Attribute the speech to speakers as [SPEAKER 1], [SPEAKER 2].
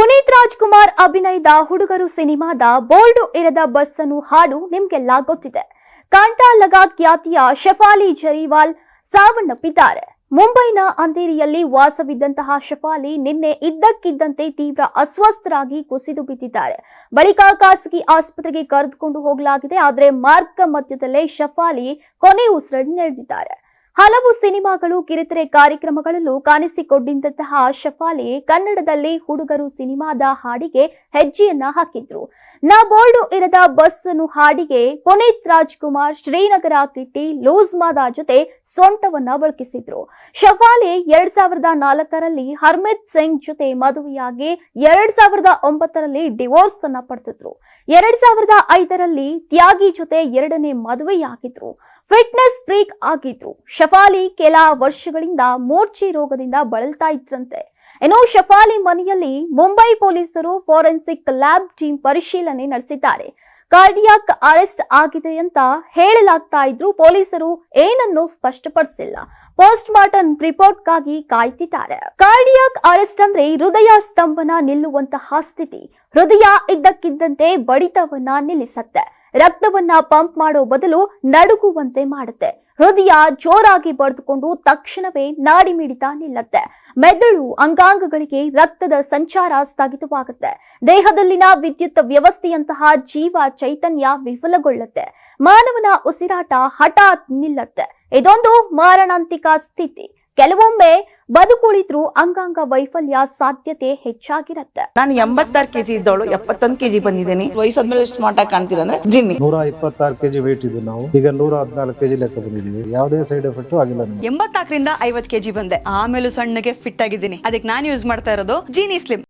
[SPEAKER 1] ಪುನೀತ್ ರಾಜ್ಕುಮಾರ್ ಅಭಿನಯದ ಹುಡುಗರು ಸಿನಿಮಾದ ಬೋಲ್ಡು ಇರದ ಬಸ್ ಅನ್ನು ಹಾಡು ನಿಮ್ಗೆಲ್ಲ ಗೊತ್ತಿದೆ. ಕಾಂಟಾ ಲಗಾ ಖ್ಯಾತಿಯ ಶಫಾಲಿ ಜರಿವಾಲ್ ಸಾವನ್ನಪ್ಪಿದ್ದಾರೆ. ಮುಂಬೈನ ಅಂಧೇರಿಯಲ್ಲಿ ವಾಸವಿದ್ದಂತಹ ಶಫಾಲಿ ನಿನ್ನೆ ಇದ್ದಕ್ಕಿದ್ದಂತೆ ತೀವ್ರ ಅಸ್ವಸ್ಥರಾಗಿ ಕುಸಿದು ಬಿದ್ದಿದ್ದಾರೆ. ಬಳಿಕ ಖಾಸಗಿ ಆಸ್ಪತ್ರೆಗೆ ಕರೆದುಕೊಂಡು ಹೋಗಲಾಗಿದೆ, ಆದರೆ ಮಾರ್ಗ ಮಧ್ಯದಲ್ಲೇ ಶಫಾಲಿ ಕೊನೆ ಉಸಿರೆಳೆದಿದ್ದಾರೆ ಹಲವು ಸಿನಿಮಾಗಳು, ಕಿರುತೆರೆ ಕಾರ್ಯಕ್ರಮಗಳಲ್ಲೂ ಕಾಣಿಸಿಕೊಂಡಿದ್ದಂತಹ ಶಫಾಲಿ ಕನ್ನಡದಲ್ಲಿ ಹುಡುಗರು ಸಿನಿಮಾದ ಹಾಡಿಗೆ ಹೆಜ್ಜೆಯನ್ನ ಹಾಕಿದ್ರು. ನಾ ಬೋಲ್ಡು ಇರದ ಬಸ್ ಅನ್ನು ಹಾಡಿಗೆ ಪುನೀತ್ ರಾಜ್ಕುಮಾರ್, ಶ್ರೀನಗರ ಕಿಟ್ಟಿ ಲೂಸ್ಮಾದ ಜೊತೆ ಸೊಂಟವನ್ನ ಬಳಕಿಸಿದ್ರು. ಶಫಾಲಿ ಎರಡ್ ಸಾವಿರದ ನಾಲ್ಕರಲ್ಲಿ ಹರ್ಮಿತ್ ಸಿಂಗ್ ಜೊತೆ ಮದುವೆಯಾಗಿ ಎರಡ್ ಸಾವಿರದ ಒಂಬತ್ತರಲ್ಲಿ ಡಿವೋರ್ಸ್ ಅನ್ನ ಪಡೆದಿದ್ರು ಎರಡ್ ಸಾವಿರದ ಐದರಲ್ಲಿ ತ್ಯಾಗಿ ಜೊತೆ ಎರಡನೇ ಮದುವೆಯಾಗಿದ್ರು. ಫಿಟ್ನೆಸ್ ಫ್ರೀಕ್ ಆಗಿದ್ರು. ಶಫಾಲಿ ಕೆಲ ವರ್ಷಗಳಿಂದ ಮೋರ್ಚಿ ರೋಗದಿಂದ ಬಳಲ್ತಾ ಇದ್ರಂತೆ. ಏನೋ ಶಫಾಲಿ ಮನೆಯಲ್ಲಿ ಮುಂಬೈ ಪೊಲೀಸರು ಫೋರೆನ್ಸಿಕ್ ಲ್ಯಾಬ್ ಟೀಮ್ ಪರಿಶೀಲನೆ ನಡೆಸಿದ್ದಾರೆ. ಕಾರ್ಡಿಯಾಕ್ ಅರೆಸ್ಟ್ ಆಗಿದೆ ಅಂತ ಹೇಳಲಾಗ್ತಾ ಇದ್ರು ಪೊಲೀಸರು ಏನನ್ನು ಸ್ಪಷ್ಟಪಡಿಸಿಲ್ಲ. ಪೋಸ್ಟ್ ಮಾರ್ಟಮ್ ರಿಪೋರ್ಟ್ಗಾಗಿ ಕಾಯ್ತಿದ್ದಾರೆ. ಕಾರ್ಡಿಯಾಕ್ ಅರೆಸ್ಟ್ ಅಂದ್ರೆ ಹೃದಯ ಸ್ತಂಭನ ನಿಲ್ಲುವಂತಹ ಸ್ಥಿತಿ. ಹೃದಯ ಇದ್ದಕ್ಕಿದ್ದಂತೆ ಬಡಿತವನ್ನ ನಿಲ್ಲಿಸತ್ತೆ. ರಕ್ತವನ್ನ ಪಂಪ್ ಮಾಡೋ ಬದಲು ನಡುಗುವಂತೆ ಮಾಡುತ್ತೆ. ಹೃದಯ ಜೋರಾಗಿ ಬಡಿದುಕೊಂಡು ತಕ್ಷಣವೇ ನಾಡಿ ಮಿಡಿತ ನಿಲ್ಲತ್ತೆ. ಮೆದುಳು ಅಂಗಾಂಗಗಳಿಗೆ ರಕ್ತದ ಸಂಚಾರ ಸ್ಥಗಿತವಾಗುತ್ತೆ. ದೇಹದಲ್ಲಿನ ವಿದ್ಯುತ್ ವ್ಯವಸ್ಥೆಯಂತಹ ಜೀವ ಚೈತನ್ಯ ವಿಫಲಗೊಳ್ಳುತ್ತೆ. ಮಾನವನ ಉಸಿರಾಟ ಹಠಾತ್ ನಿಲ್ಲತ್ತೆ. ಇದೊಂದು ಮಾರಣಾಂತಿಕ ಸ್ಥಿತಿ. ಕೆಲವೊಮ್ಮೆ ಬದುಕುಳಿದ್ರೂ ಅಂಗಾಂಗ ವೈಫಲ್ಯ ಸಾಧ್ಯತೆ ಹೆಚ್ಚಾಗಿರುತ್ತೆ.
[SPEAKER 2] ನಾನು ಎಂಬತ್ತಾರು ಕೆಜಿ ಇದ್ದವಳು ಎಪ್ಪತ್ತೊಂದು ಕೆಜಿ ಬಂದಿದ್ದೀನಿ. ವಯಸ್ಸಾದ್ಮೇಲೆ ಸ್ಮಾರ್ಟ್ ಆಗಿ ಕಾಣ್ತೀರ ಅಂದ್ರೆ ಜಿನ್ನಿ.
[SPEAKER 3] ನೂರ ಇಪ್ಪತ್ತಾರು ಕೆಜಿ ವೇಟ್ ಇದ್ದು ನಾವು. ಈಗ ನೂರ ಹದಿನಾಲ್ಕು ಕೆಜಿ ಲೆಕ್ಕ ಬಂದಿದ್ದೀವಿ. ಯಾವುದೇ ಸೈಡ್ ಎಫೆಕ್ಟ್ ಆಗಿಲ್ಲ ಎಂಬತ್ತಾಕರಿಂದ
[SPEAKER 4] ಎಂಬತ್ನಾಲ್ಕರಿಂದ ಐವತ್ ಕೆಜಿ ಬಂದೆ. ಆಮೇಲೆ ಸಣ್ಣಗೆ ಫಿಟ್ ಆಗಿದ್ದೀನಿ. ಅದಕ್ಕೆ ನಾನು ಯೂಸ್ ಮಾಡ್ತಾ ಇರೋದು ಜೀನಿ ಸ್ಲಿಮ್